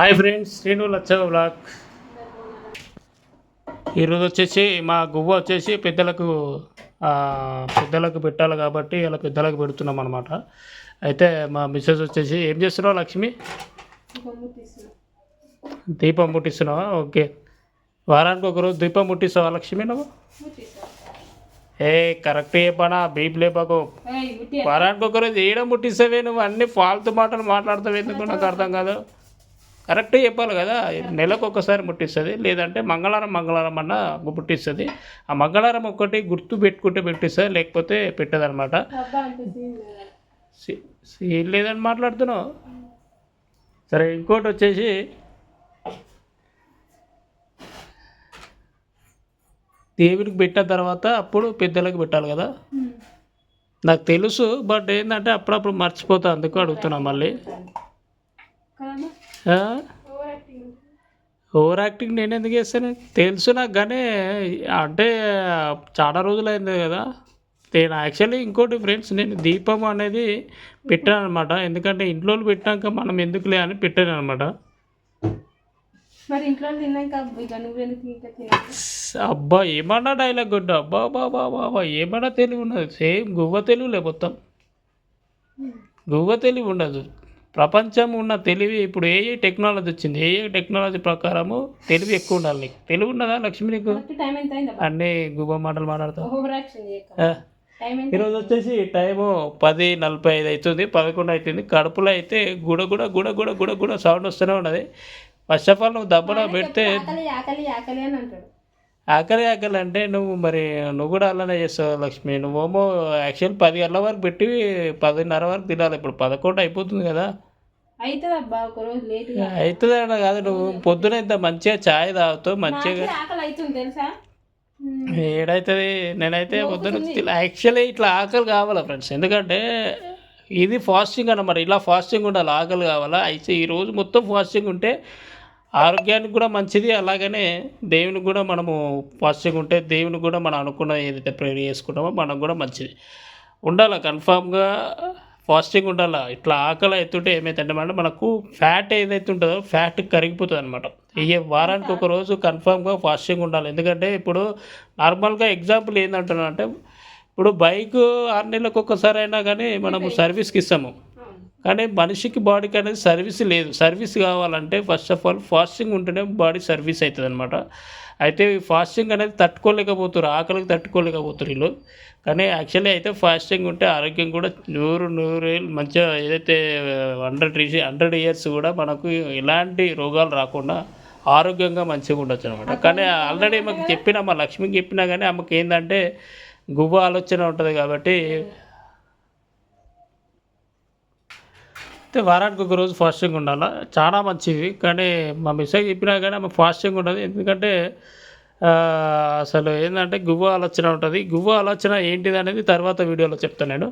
Hi friends Srinu లచ్చ blog. ఈరోజు వచ్చేసి మా గువ్వ వచ్చేసి పెద్దలకు పెద్దలకు పెట్టాలి కాబట్టి ఇలా పెద్దలకు పెడుతున్నాం అనమాట అయితే మా మిస్సెస్ వచ్చేసి ఏం చేస్తున్నావు లక్ష్మి? దీపం ముట్టిస్తున్నావా? ఓకే. వారానికి ఒకరోజు దీపం ముట్టిస్తావా లక్ష్మి నువ్వు? ఏ కరెక్ట్ చెప్పనా? బీప్ లేపకు. వారానికి ఒకరోజు ఏడం ముట్టిస్తావే నువ్వు? అన్ని ఫాల్తు మాటలు మాట్లాడతావు ఎందుకు నాకు అర్థం కాదు. కరెక్ట్ చెప్పాలి కదా. నెలకు ఒకసారి ముట్టిస్తుంది లేదంటే మంగళవారం మంగళవారం అన్న ముట్టిస్తుంది. ఆ మంగళవారం ఒక్కటి గుర్తు పెట్టుకుంటే పెట్టిస్తుంది లేకపోతే పెట్టదనమాట ఏం లేదని మాట్లాడుతున్నావు? సరే ఇంకోటి వచ్చేసి దేవుడికి పెట్టిన తర్వాత అప్పుడు పెద్దలకు పెట్టాలి కదా. నాకు తెలుసు బట్ ఏంటంటే అప్పుడప్పుడు మర్చిపోతా అందుకు అడుగుతున్నా మళ్ళీ. ఓవర్ యాక్టింగ్ నేను ఎందుకు చేస్తాను? తెలుసు నాకు కానీ అంటే చాలా రోజులైంది కదా. నేను యాక్చువల్లీ ఇంకోటి ఫ్రెండ్స్ నేను దీపం అనేది పెట్టాను అనమాట ఎందుకంటే ఇంట్లో పెట్టాక మనం ఎందుకులే అని పెట్టాను అనమాట ఎందుకు అబ్బా ఏమన్నా డైలాగ్ కొట్టు అబ్బా బాబా బాబా ఏమన్నా తెలివి ఉన్నది సేమ్ గువ్వ తెలివిలే మొత్తం. గువ్వ తెలివి ఉండదు. ప్రపంచం ఉన్న తెలివి ఇప్పుడు ఏ ఏ టెక్నాలజీ వచ్చింది ఏ ఏ టెక్నాలజీ ప్రకారము తెలివి ఎక్కువ ఉండాలి నీకు. తెలివి ఉన్నదా లక్ష్మి నీకు? అన్నీ గువ్వ మాటలు మాట్లాడతావు. ఈరోజు వచ్చేసి టైము పది నలభై ఐదు అవుతుంది పదకొండు అవుతుంది. కడుపులో అయితే గుడ గుడ గుడ గుడ గుడ గుడ సౌండ్ వస్తూనే ఉన్నది. ఫస్ట్ ఆఫ్ ఆల్ నువ్వు దబ్బన పెడితే ఆకలి ఆకలి అని అంటాడు. ఆకలి ఆకలి అంటే నువ్వు మరి నువ్వు కూడా అలానే చేస్తావు లక్ష్మి? నువ్వేమో యాక్చువల్ పది గంటల వరకు పెట్టి పదిన్నర వరకు తినాలి. ఇప్పుడు పదకొండు అయిపోతుంది కదా. అవుతుంది అన్న కాదు నువ్వు. పొద్దున ఇంత మంచిగా ఛాయ్ తాగుతావు మంచిగా ఏడవుతుంది నేనైతే పొద్దున యాక్చువల్లీ ఇట్లా ఆకలి కావాలా ఫ్రెండ్స్ ఎందుకంటే ఇది ఫాస్టింగ్ అన్నమాట ఇలా ఫాస్టింగ్ ఉండాలి ఆకలి కావాలా? అయితే ఈ రోజు మొత్తం ఫాస్టింగ్ ఉంటే ఆరోగ్యానికి కూడా మంచిది అలాగనే దేవునికి కూడా మనము ఫాస్టింగ్ ఉంటే దేవునికి కూడా మనం అనుకున్న ఏదైతే ప్రేర్ చేసుకుంటామో మనకు కూడా మంచిది. ఉండాలి కన్ఫామ్గా ఫాస్టింగ్ ఉండాలా? ఇట్లా ఆకలి అవుతుంటే ఏమైతుందంటే మేడం మనకు ఫ్యాట్ ఏదైతే ఉంటుందో ఫ్యాట్ కరిగిపోతుంది అనమాట ఈ వారానికి ఒక రోజు కన్ఫామ్గా ఫాస్టింగ్ ఉండాలి. ఎందుకంటే ఇప్పుడు నార్మల్గా ఎగ్జాంపుల్ ఏంటంటున్నా అంటే ఇప్పుడు బైక్ ఆరు నెలలకు ఒక్కసారి అయినా కానీ మనము సర్వీస్కి ఇస్తాము. కానీ మనిషికి బాడీకి అనేది సర్వీస్ లేదు. సర్వీస్ కావాలంటే ఫస్ట్ ఆఫ్ ఆల్ ఫాస్టింగ్ ఉంటేనే బాడీ సర్వీస్ అవుతుంది అనమాట అయితే ఈ ఫాస్టింగ్ అనేది తట్టుకోలేకపోతారు ఆకలికి తట్టుకోలేకపోతారు వీళ్ళు. కానీ యాక్చువల్లీ అయితే ఫాస్టింగ్ ఉంటే ఆరోగ్యం కూడా నూరు నూరు మంచిగా ఏదైతే హండ్రెడ్ హండ్రెడ్ ఇయర్స్ కూడా మనకు ఎలాంటి రోగాలు రాకుండా ఆరోగ్యంగా మంచిగా ఉండొచ్చు అనమాట కానీ ఆల్రెడీ మాకు చెప్పిన మా లక్ష్మికి చెప్పినా కానీ ఆమెకి ఏంటంటే గువ్వ ఆలోచన ఉంటుంది కాబట్టి అయితే వారానికి ఒక రోజు ఫాస్టింగ్ ఉండాలి? చాలా మంచిది. కానీ మా మిస్సెస్ చెప్పినా కానీ ఆమె ఫాస్టింగ్ ఉండదు. ఎందుకంటే అసలు ఏంటంటే గువ్వ ఆలోచన ఉంటుంది. గువ్వ ఆలోచన ఏంటిది అనేది తర్వాత వీడియోలో చెప్తాను నేను.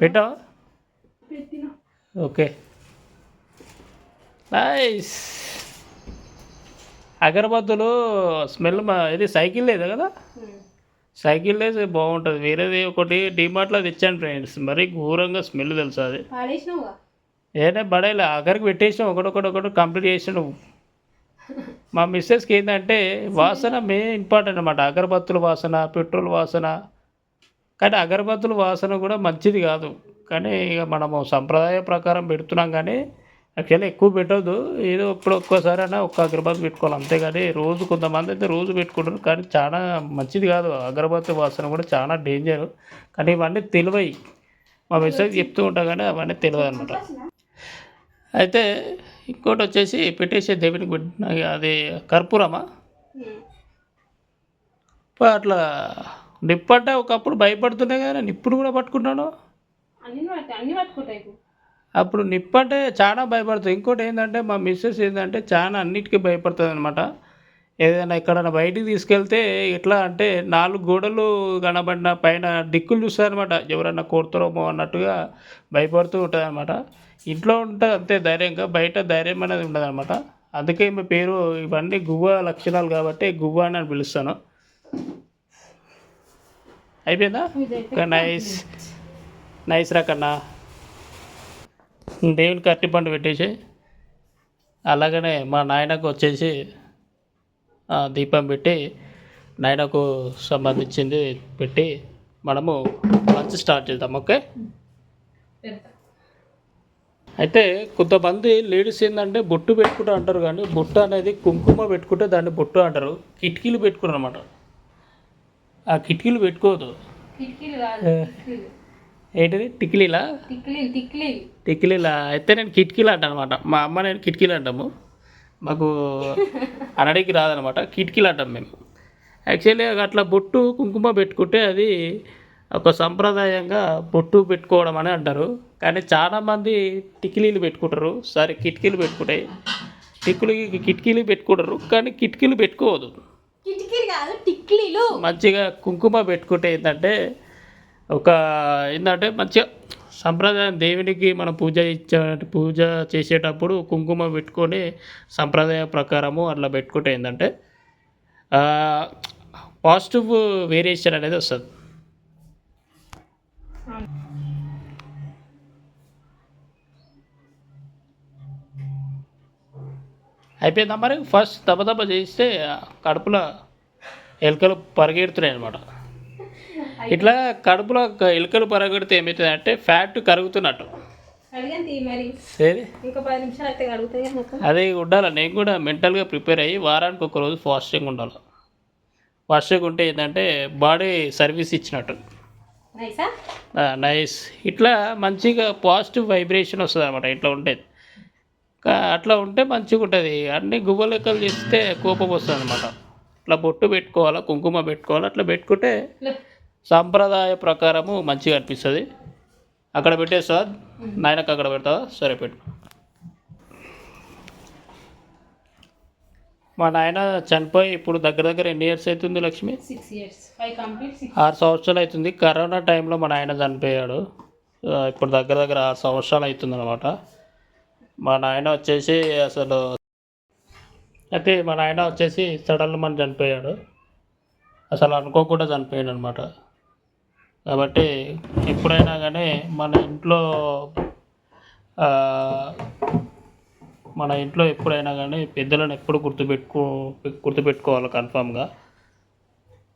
పెట్టావా? ఓకే. నైస్. అగరబత్తులు స్మెల్ మా ఇది సైకిల్ లేదు కదా. సైకిల్ వేసి బాగుంటుంది. వేరేది ఒకటి డిమార్ట్లో తెచ్చాను ఫ్రెండ్స్. మరీ ఘోరంగా స్మెల్ తెలుసు అది. పాడేసినావుగా? ఏదే బడేలా ఆఖరికి పెట్టేసాం ఒకటొకటి ఒకటి కంప్లీట్ చేసాడు మా మిస్సెస్కి ఏంటంటే వాసన మెయిన్ ఇంపార్టెంట్ అనమాట అగరబత్తుల వాసన పెట్రోల్ వాసన. కానీ అగరబత్తుల వాసన కూడా మంచిది కాదు. కానీ ఇక మనము సంప్రదాయ ప్రకారం పెడుతున్నాం కానీ యాక్చువల్లీ ఎక్కువ పెట్టొద్దు. ఏదో ఇప్పుడు ఒక్కోసారి అయినా ఒక్క అగరబత్తి పెట్టుకోవాలి. అంతేగాని రోజు కొంతమంది అయితే రోజు పెట్టుకుంటారు. కానీ చాలా మంచిది కాదు. అగరబత్తి వాసన కూడా చాలా డేంజర్ కానీ ఇవన్నీ తెలివై మా మిస్సెస్ చెప్తూ ఉంటాం కానీ అవన్నీ తెలియదు అనమాట అయితే ఇంకోటి వచ్చేసి పెట్టేసే దేవునికి పెట్టిన అది కర్పూరమా? అట్లా నిప్పంటే ఒకప్పుడు భయపడుతుండే కానీ ఇప్పుడు కూడా పట్టుకుంటాను అన్ని పట్టుకుంటాయి అప్పుడు నిప్పు అంటే చాలా భయపడుతుంది ఇంకోటి ఏంటంటే మా మిస్సెస్ ఏంటంటే చాలా అన్నిటికీ భయపడుతుంది అనమాట ఏదైనా ఎక్కడైనా బయటికి తీసుకెళ్తే ఎట్లా అంటే నాలుగు గోడలు కనబడిన పైన దిక్కులు చూస్తారనమాట ఎవరన్నా కొడతారేమో అన్నట్టుగా భయపడుతూ ఉంటుంది అనమాట ఇంట్లో ఉంటుంది అంతే ధైర్యంగా బయట ధైర్యం అనేది ఉండదు అనమాట అందుకే ఈమె పేరు ఇవన్నీ గువ్వ లక్షణాలు కాబట్టి గువ్వ అని నేను పిలుస్తాను. అయిపోయిందా? నైస్ నైస్ రా కన్నా. దేవునికి అరటి పండు పెట్టేసి అలాగనే మా నాయనకు వచ్చేసి దీపం పెట్టి నాయనకు సంబంధించింది పెట్టి మనము లంచ్ స్టార్ట్ చేద్దాం ఓకే? అయితే కొంతమంది లేడీస్ ఏంటంటే బొట్టు పెట్టుకుంటా అంటారు కానీ బొట్టు అనేది కుంకుమ పెట్టుకుంటే దాన్ని బొట్టు అంటారు. కిటికీలు పెట్టుకున్నారు అనమాట ఆ కిటికీలు పెట్టుకోదు ఏంటిది? టిక్లీలా? టిక్లీలు అయితే నేను కిటికీలు అంటాను అనమాట. మా అమ్మ నేను కిటికీలు అంటాము. మాకు అనడికి రాదనమాట. కిటికీలు అంటాం మేము. యాక్చువల్లీ అట్లా బొట్టు కుంకుమ పెట్టుకుంటే అది ఒక సంప్రదాయంగా బొట్టు పెట్టుకోవడం అని అంటారు. కానీ చాలామంది టిక్లీలు పెట్టుకుంటారు. సారీ కిటికీలు పెట్టుకుంటాయి. టిక్కులు కిటికీలు పెట్టుకుంటారు. కానీ కిటికీలు పెట్టుకోవద్దు. కిటికీలు కాదు టిక్లీలు. మంచిగా కుంకుమ పెట్టుకుంటే ఏంటంటే ఒక ఏంటంటే మంచిగా సంప్రదాయం దేవునికి మనం పూజ ఇచ్చే పూజ చేసేటప్పుడు కుంకుమ పెట్టుకొని సంప్రదాయ ప్రకారము అట్లా పెట్టుకుంటే ఏంటంటే పాజిటివ్ వేరియేషన్ అనేది వస్తుంది. అయిపోయిందా మరి? ఫస్ట్ దెబ్బ దెబ్బ చేస్తే కడుపులో ఎలుకలు పరిగెడుతున్నాయి అనమాట ఇట్లా కడుపులో ఎలుకలు పరిగెడితే ఏమవుతుంది అంటే ఫ్యాట్ కరుగుతున్నట్టు. అదే ఉండాలి? నేను కూడా మెంటల్గా ప్రిపేర్ అయ్యి వారానికి ఒక రోజు ఫాస్టింగ్ ఉండాలి? ఫాస్టింగ్ ఉంటే ఏంటంటే బాడీ సర్వీస్ ఇచ్చినట్టు. నైసా? ఇట్లా మంచిగా పాజిటివ్ వైబ్రేషన్ వస్తుంది అనమాట ఇట్లా ఉండేది అట్లా ఉంటే మంచిగా ఉంటుంది. అన్ని గువ్వ లెక్కలు చేస్తే కోపం వస్తుంది అనమాట ఇట్లా బొట్టు పెట్టుకోవాలా కుంకుమ పెట్టుకోవాలా అట్లా పెట్టుకుంటే సాంప్రదాయ ప్రకారము మంచిగా అనిపిస్తుంది. అక్కడ పెట్టేస్తా నాయనకు అక్కడ పెడతావా? సరే పెట్టు. మా నాయన చనిపోయి ఇప్పుడు దగ్గర దగ్గర ఎన్ని ఇయర్స్ అవుతుంది లక్ష్మి? ఆరు సంవత్సరాలు అవుతుంది. కరోనా టైంలో మా నాయన చనిపోయాడు. ఇప్పుడు దగ్గర దగ్గర ఆరు సంవత్సరాలు అవుతుంది అనమాట మా నాయన వచ్చేసి అసలు అయితే మా నాయన వచ్చేసి సడన్గా మన చనిపోయాడు. అసలు అనుకోకుండా చనిపోయాడు అనమాట కాబట్టి ఎప్పుడైనా కానీ మన ఇంట్లో మన ఇంట్లో ఎప్పుడైనా కానీ పెద్దలను ఎప్పుడు గుర్తుపెట్టుకో గుర్తుపెట్టుకోవాలి కన్ఫామ్గా.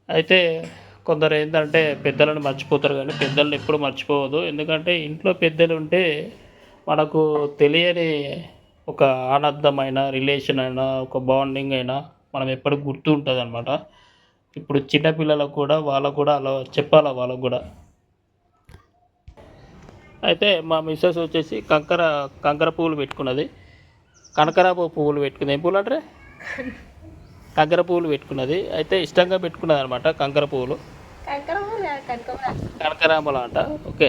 అయితే కొందరు ఏంటంటే పెద్దలను మర్చిపోతారు కానీ పెద్దలను ఎప్పుడు మర్చిపోవద్దు. ఎందుకంటే ఇంట్లో పెద్దలు ఉంటే మనకు తెలియని ఒక ఆనందమైన రిలేషన్ అయినా ఒక బాండింగ్ అయినా మనం ఎప్పటికి గుర్తు ఉంటుంది అనమాట ఇప్పుడు చిన్నపిల్లలకు కూడా వాళ్ళకు కూడా అలా చెప్పాలి వాళ్ళకు కూడా? అయితే మా మిస్సెస్ వచ్చేసి కంకర కంకర పువ్వులు పెట్టుకున్నది. కనకరాబు పువ్వులు పెట్టుకుంది. ఏం పువ్వులు అంటారే? కంకర పువ్వులు పెట్టుకున్నది. అయితే ఇష్టంగా పెట్టుకున్నది అనమాట కంకర పువ్వులు. కనకరామల అంట. ఓకే.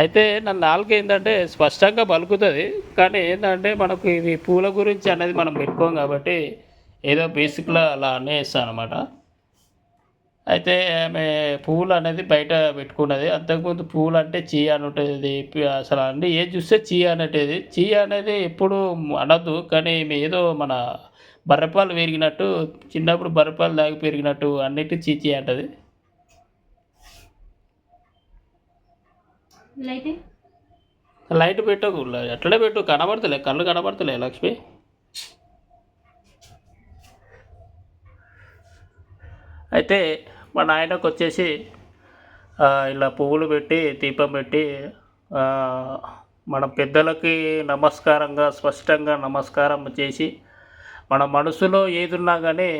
అయితే నన్ను నాలుగు ఏంటంటే స్పష్టంగా పలుకుతుంది. కానీ ఏంటంటే మనకు ఇది పూల గురించి అనేది మనం పెట్టుకోం కాబట్టి ఏదో బేసిక్లో అలా అనేస్తాను అనమాట అయితే ఆమె పువ్వులు అనేది బయట పెట్టుకున్నది. అంతకుముందు పువ్వులు అంటే చీయ అని ఉంటుంది అసలు అన్ని ఏది చూస్తే చీయ అనేటిది. చీయ అనేది ఎప్పుడు అనద్దు కానీ ఏదో మన బర్రెపాలు పెరిగినట్టు చిన్నప్పుడు బర్రెపాలు దాగి పెరిగినట్టు అన్నిటి చీచి అంటది. లైట్ పెట్టకు ఎట్లనే పెట్టు కనబడతలే కళ్ళు కనబడతలే లక్ష్మి. అయితే మా నాయనకు వచ్చేసి ఇలా పువ్వులు పెట్టి దీపం పెట్టి మన పెద్దలకి నమస్కారంగా స్పష్టంగా నమస్కారం చేసి మన మనసులో ఏది ఉన్నా కానీ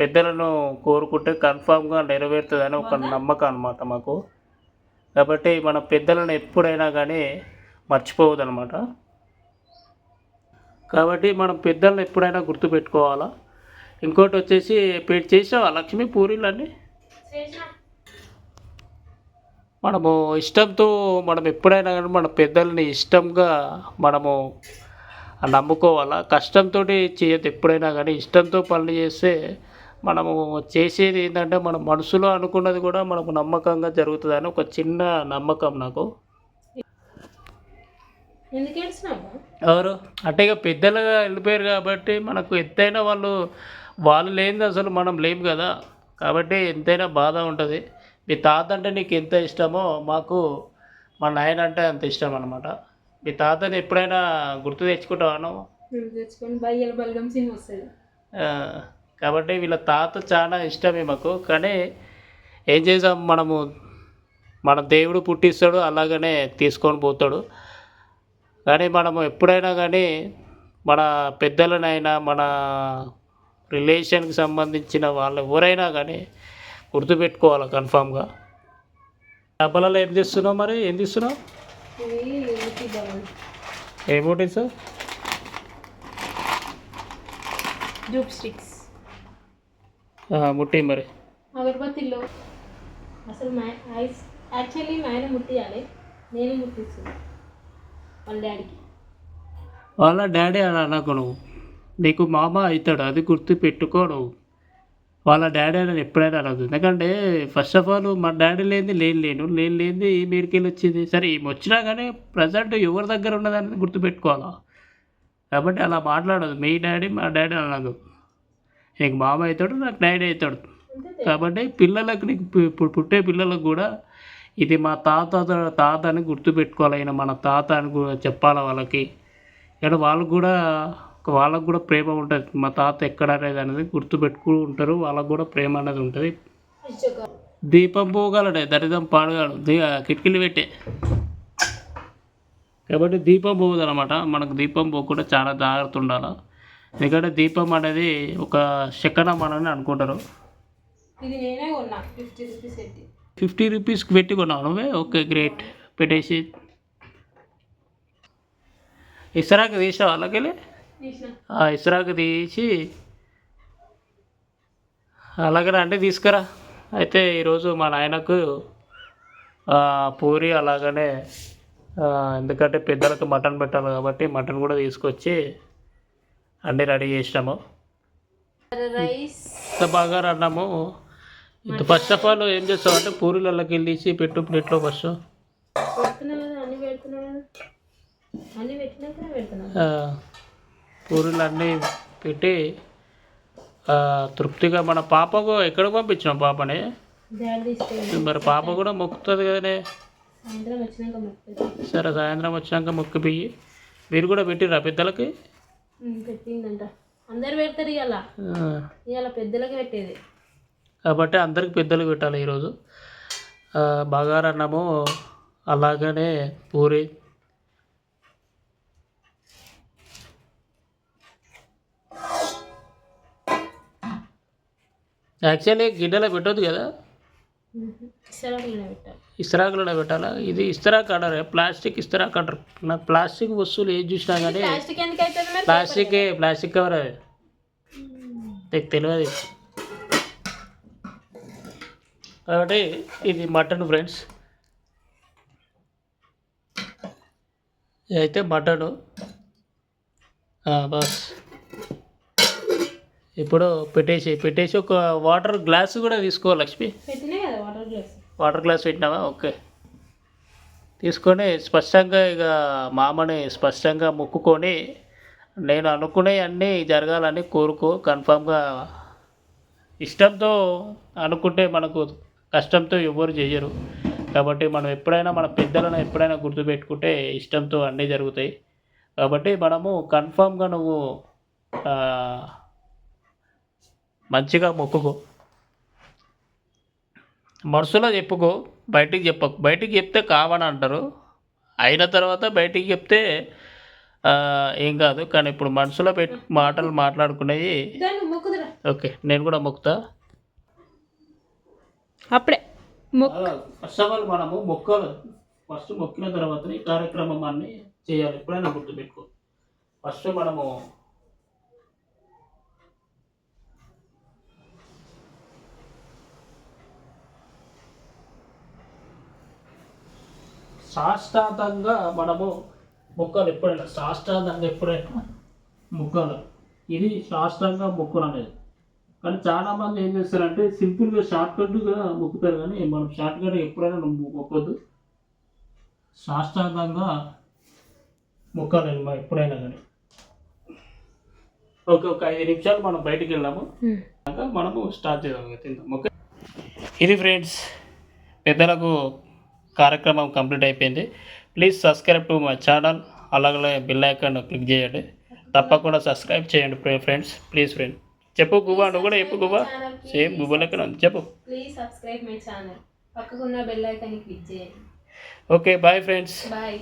పెద్దలను కోరుకుంటే కన్ఫామ్గా నెరవేరుతుందని ఒక నమ్మకం అనమాట మాకు. కాబట్టి మన పెద్దలను ఎప్పుడైనా కానీ మర్చిపోవద్దు అనమాట కాబట్టి మనం పెద్దలను ఎప్పుడైనా గుర్తుపెట్టుకోవాలా? ఇంకోటి వచ్చేసి పె- చేసావా? లక్ష్మి పూరీలన్నీ? మనము ఇష్టంతో మనం ఎప్పుడైనా కానీ మన పెద్దల్ని ఇష్టంగా మనము నమ్ముకోవాలా? కష్టంతో చేయొద్దు ఎప్పుడైనా కానీ. ఇష్టంతో పనులు చేస్తే మనము చేసేది ఏంటంటే మన మనసులో అనుకున్నది కూడా మనకు నమ్మకంగా జరుగుతుందని ఒక చిన్న నమ్మకం నాకు. ఎవరు? అంటే ఇక పెద్దలుగా వెళ్ళిపోయారు కాబట్టి మనకు ఎంతైనా వాళ్ళు వాళ్ళు లేనిది అసలు మనం లేము కదా. కాబట్టి ఎంతైనా బాధ ఉంటుంది. మీ తాత అంటే నీకు ఎంత ఇష్టమో మాకు మా నాయన అంటే అంత ఇష్టం అనమాట మీ తాతని ఎప్పుడైనా గుర్తు తెచ్చుకుంటావాను కాబట్టి వీళ్ళ తాత చాలా ఇష్టమే మాకు. కానీ ఏం చేసాం మనము? మన దేవుడు పుట్టిస్తాడు అలాగనే తీసుకొని పోతాడు. కానీ మనము ఎప్పుడైనా కానీ మన పెద్దలనైనా మన రిలేషన్కి సంబంధించిన వాళ్ళు ఎవరైనా కానీ గుర్తుపెట్టుకోవాలి కన్ఫామ్గా? డబ్బలలో ఏం చేస్తున్నావు మరి? ఏం తీస్తున్నావు? ఏమోటి సార్ జూప్ స్టిక్స్. ముట్టి మరి. అగరబత్తిలో. అసలు మా ఐస్ యాక్చువల్లీ మా ఆయన ముట్టియాలి. నేను ముట్టిస్తున్నాను వాళ్ళ డాడీకి. వాళ్ళ డాడీ అని అనకు నువ్వు. నీకు మామ అవుతాడు అది గుర్తు పెట్టుకోడు వాళ్ళ డాడీ అని ఎప్పుడైనా అనదు ఎందుకంటే ఫస్ట్ ఆఫ్ ఆల్ మా డాడీ లేనిది లేని లేను. లేని లేని ఈ మీరికెళ్ళి వచ్చింది సరే ఈమె వచ్చినా కానీ ప్రజెంట్ ఎవరి దగ్గర ఉన్నదని గుర్తుపెట్టుకోవాలా కాబట్టి అలా మాట్లాడదు మీ డాడీ మా డాడీ అనదు నీకు మామ అవుతాడు నాకు డాడీ అవుతాడు. కాబట్టి పిల్లలకు నీకు ఇప్పుడు పుట్టే పిల్లలకు కూడా ఇది మా తాత తాత అని గుర్తుపెట్టుకోవాలి ఆయన మన తాత అని కూడా చెప్పాలి వాళ్ళకి? ఇక్కడ వాళ్ళకు కూడా వాళ్ళకు కూడా ప్రేమ ఉంటుంది. మా తాత ఎక్కడ అనేది అనేది గుర్తుపెట్టుకుని ఉంటారు. వాళ్ళకు కూడా ప్రేమ అనేది ఉంటుంది. దీపం పోగలడే దరిద్రం పాడగాడు దీ కిటికీలు పెట్టే. కాబట్టి దీపం పోదు అనమాట మనకు దీపం పోకుండా చాలా జాగ్రత్త ఉండాలి. ఎందుకంటే దీపం అనేది ఒక శకనం అని అనుకుంటారు. ఫిఫ్టీ రూపీస్కి పెట్టి. కొన్నావు నువ్వే? Okay great. పెట్టేసి. ఇసరాకు తీసావు అలాగే ఇసరాకు తీసి అలాగే అంటే తీసుకురా. అయితే ఈరోజు మా నాయనకు పూరి అలాగనే ఎందుకంటే పెద్దలకు మటన్ పెట్టాలి కాబట్టి మటన్ కూడా తీసుకొచ్చి అన్నీ రెడీ చేసినాము. రైస్. ఇంత బాగా అన్నాము ఇంత ఫస్ట్ ఆఫ్ ఆల్ ఏం చేస్తామంటే పూరీలలోకి వెళ్ళి తీసి పెట్టు ప్లేట్లో ఫస్ట్. అన్ని పెడుతున్నా కదా అన్ని పెట్టినాకనే పెడుతున్నా ఆ, పూరీలు అన్నీ పెట్టి తృప్తిగా మన పాపకు ఎక్కడికి పంపించినాం పాపని? మరి పాప కూడా మొక్కుతుంది కదనే. సరే సాయంత్రం వచ్చినాక మొక్కు బియ్యి మీరు కూడా పెట్టిరా పెద్దలకి? పెట్టిందంట. అందరు పెడతారు ఇవాళ ఆ, ఇవాళ పెద్దలకి పెట్టేది. కాబట్టి అందరికి పెద్దలు పెట్టాలి ఈరోజు. ఆ, బగారా అన్నము అలాగనే పూరి యాక్చువల్లీ గిన్నెలో పెట్టొద్దు కదా? ఇస్తరాకులో పెట్టాలా. ఇది ఇస్తరాక్ అంటారు ప్లాస్టిక్ ఇస్తరాక్ అంటారు నా ప్లాస్టిక్ వస్తువులు ఏది చూసినా కానీ ప్లాస్టిక్ ప్లాస్టిక్ ప్లాస్టిక్ కవర్ అది. నీకు తెలియదు. కాబట్టి ఇది మటన్ ఫ్రెండ్స్. అయితే మటను. బస్. ఇప్పుడు పెట్టేసి పెట్టేసి ఒక వాటర్ గ్లాస్ కూడా తీసుకో లక్ష్మి. వాటర్ గ్లాస్ పెట్టినావా? ఓకే. తీసుకొని స్పష్టంగా ఇక మామని స్పష్టంగా మొక్కుకొని నేను అనుకునే అన్నీ జరగాలని కోరుకో కన్ఫామ్గా ఇష్టంతో అనుకుంటే మనకు కష్టంతో ఎవరు చేయరు. కాబట్టి మనం ఎప్పుడైనా మన పెద్దలను ఎప్పుడైనా గుర్తుపెట్టుకుంటే ఇష్టంతో అన్నీ జరుగుతాయి. కాబట్టి మనము కన్ఫామ్గా నువ్వు మంచిగా మొక్కుకో. మనసులో చెప్పుకో బయటికి చెప్పకు. బయటికి చెప్తే కావని అంటారు. అయిన తర్వాత బయటికి చెప్తే ఆ, ఏం కాదు. కానీ ఇప్పుడు మనసులో పెట్టి మాటలు మాట్లాడుకునేవి ఓకే నేను కూడా మొక్కుతా. అప్పుడే. ఫస్ట్ ఆఫ్ ఆల్ మనము మొక్కలు. ఫస్ట్ మొక్కిన తర్వాత ఈ కార్యక్రమం అన్ని చేయాలి. ఎప్పుడైనా గుర్తుపెట్టుకో. ఫస్ట్ మనము సాష్టాంతంగా మనము మొక్కలు ఎప్పుడైనా సాష్టాంతంగా ఎప్పుడైనా మొక్కలు. ఇది శాస్త్రంగా మొక్కలు అనేది. కానీ చాలా మంది ఏం చేస్తారంటే సింపుల్గా షార్ట్ కట్గా మొక్కుతారు కానీ మనం షార్ట్ కట్ ఎప్పుడైనా మొక్కొద్దు శాస్త్రాంతంగా మొక్కాలి మనం ఎప్పుడైనా కానీ. ఓకే ఒక ఐదు నిమిషాలు మనం బయటికి వెళ్దాము. ఇంకా మనము స్టార్ట్ చేద్దాం తిందాం. ఓకే. ఇది ఫ్రెండ్స్ పెద్దలకు కార్యక్రమం కంప్లీట్ అయిపోయింది. Please subscribe to my channel అలాగే బిల్ ఐకాన్ క్లిక్ చేయండి. తప్పకుండా సబ్స్క్రైబ్ చేయండి ఫ్రెండ్స్ ప్లీజ్ ఫ్రెండ్ చెప్పు గుబా నువ్వు కూడా చెప్పు గుబా సేమ్ గుబా లెక్కన ఉంది చెప్పు. ప్లీజ్ సబ్స్క్రైబ్ మై ఛానల్ పక్కకున్న బెల్ ఐకాన్ని క్లిక్ చేయండి. Okay bye friends bye